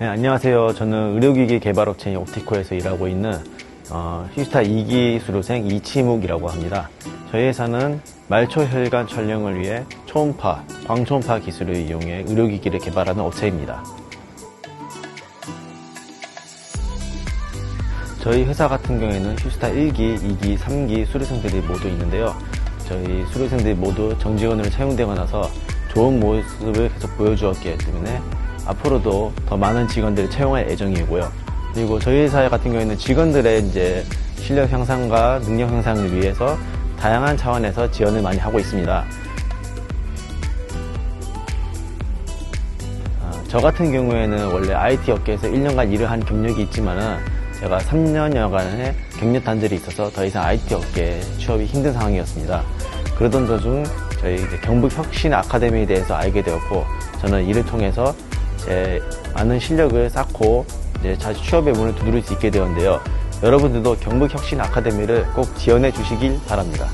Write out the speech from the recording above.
네, 안녕하세요. 저는 의료기기 개발 업체인 옵티코에서 일하고 있는 어, 휴스타 2기 수료생 이치묵이라고 합니다. 저희 회사는 말초혈관 촬영을 위해 초음파, 광초음파 기술을 이용해 의료기기를 개발하는 업체입니다. 저희 회사 같은 경우에는 휴스타 1기, 2기, 3기 수료생들이 모두 있는데요. 저희 수료생들이 모두 정직원으로 채용되고 나서 좋은 모습을 계속 보여주었기 때문에 앞으로도 더 많은 직원들을 채용할 예정이고요. 그리고 저희 회사 같은 경우에는 직원들의 이제 실력 향상과 능력 향상을 위해서 다양한 차원에서 지원을 많이 하고 있습니다. 아, 저 같은 경우에는 원래 IT 업계에서 1년간 일을 한 경력이 있지만은 제가 3년여간의 경력 단절이 있어서 더 이상 IT 업계 취업이 힘든 상황이었습니다. 그러던 도중 저희 경북 혁신 아카데미에 대해서 알게 되었고 저는 이를 통해서 제 많은 실력을 쌓고 이제 자주 취업의 문을 두드릴 수 있게 되었는데요. 여러분들도 경북 혁신 아카데미를 꼭 지원해 주시길 바랍니다.